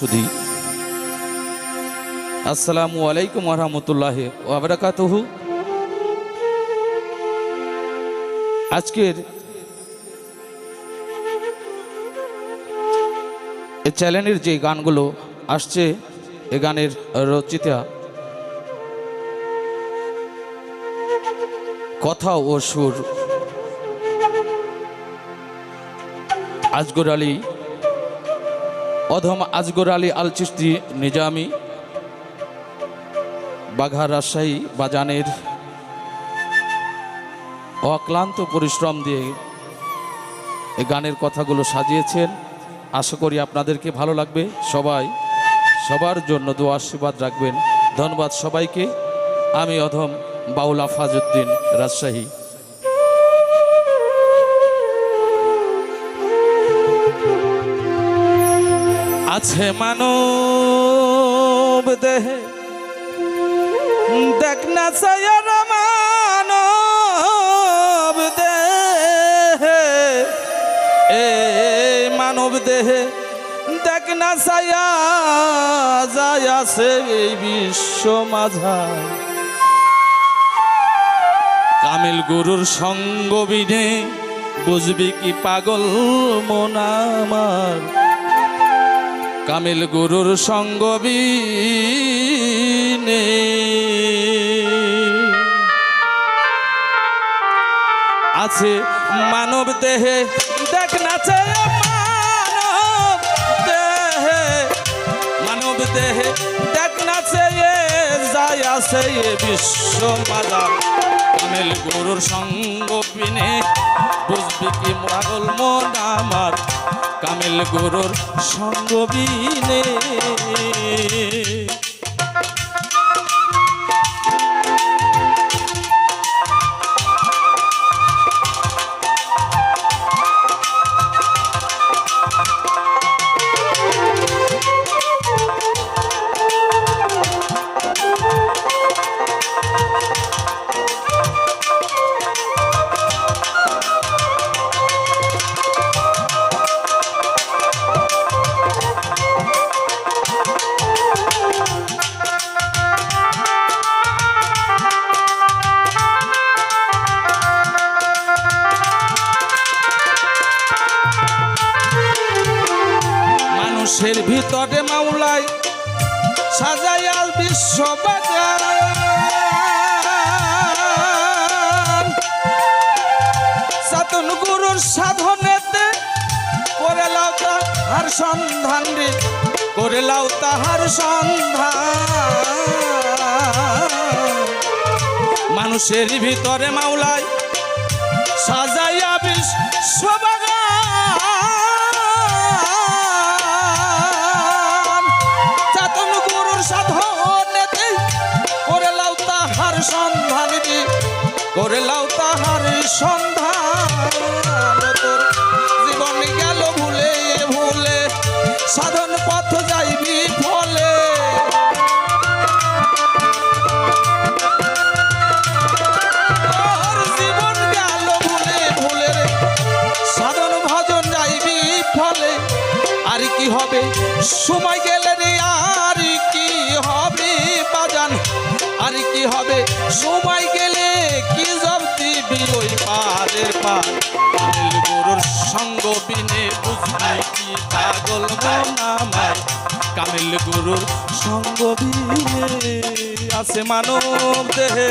শুধু। আসসালামু আলাইকুম রহমতুল্লাহ ওবরাকাতহু আজকের এই চ্যানেলের যে গানগুলো আসছে, এ গানের রচিতা কথা ও সুর। আজগর আলী অধম আজগর আলী আল চিস্তি নিজামি বাঘা রাজশাহী বাজানের অক্লান্ত পরিশ্রম দিয়ে এই গানের কথাগুলো সাজিয়েছেন। আশা করি আপনাদেরকে ভালো লাগবে। সবাই সবার জন্য দোয়া আশীর্বাদ রাখবেন। ধন্যবাদ সবাইকে। আমি অধম বাউল আফাজউদ্দিন রাজশাহী। আছে মানব দেহে। দেখ না সায়ার মানব দেহে। এ মানব দেহে, দেখ না সায়া আছে এই বিশ্ব মাঝায়। কামিল গুরুর সঙ্গ বিনে বুঝবি কি পাগল মন আমার? কামিল গুরুর সঙ্গ আছে মানব দেহে, দেখ নাচে মানব দেহে। মানব দেহে, দেখ নাচে যায় আছে এ বিশ্ব মাদার কামিল গুরুর সঙ্গ বিনে বুঝবি কি পাগল মন আমার? কামিল গুরুর সঙ্গ বিনে মানুষের ভিতরে মাওলাই, সাজাইয়াল বিশ্ব সাতন গুরুর সাধনেতে করে লাও তাহার সন্ধান রে, করে লাও তাহার সন্ধান। মানুষের ভিতরে মাওলাই, সাজাইয়া বাগান সন্ধান তোর জীবন গেল ভুলে ভুলে, সাধন পথ যাইবি ফলে। জীবন গেল ভুলে ভুলে সাধন ভজন যাইবি ফলে। আর কি হবে? সময় গেলে রে, আর কি হবে বাজান? আর কি হবে? সময় পার কামিল গুরুর সঙ্গ বিনে বুঝাই কি পাগল মন কামিল গুরুর সঙ্গ বিনে আছে মানব দেহে।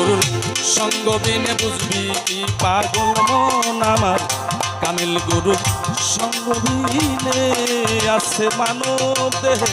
গুরুর সঙ্গ বিনে বুঝবি, কি পাগল মন আমার? কামিল গুরুর সঙ্গ বিনে আছে মানব দেহে।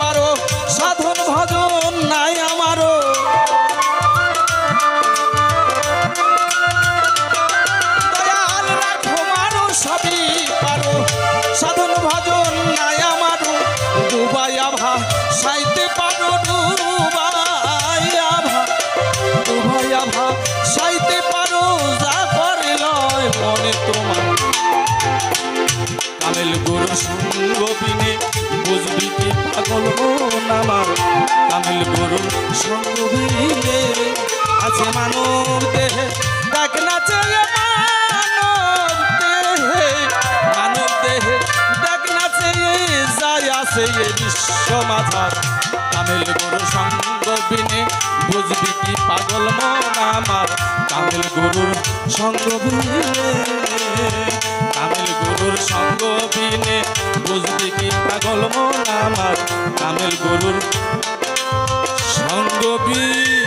পারো সাধন ভজন নাই আমারও। দয়াল রাখো মারো পারো। সাধন ভজন নাই আমারও। ডুবাইয়া ভা সাইতে পারো ডুবাইয়া ভা ডুবাইয়া ভা সাইতে পারো, যা করে লয় মনে তোমার। কামেল গুরু সঙ্গ বিনে বুঝবি পাগল মন আমার। কামেল গুরু আছে মানব দেহে। ডাক নাচে মানব দেহে মানব দেহে। ডাক নাচে যায় আছে এ বিশ্ব মাথার কামেল গুরু সঙ্গ বিনে বুঝবি কি পাগল মন আমার। কামেল গুরুর সঙ্গ কামেল গুরুর সঙ্গ বিনে বুঝবি কি পাগল মন আমার? কামেল গুরুর সঙ্গ বিনে।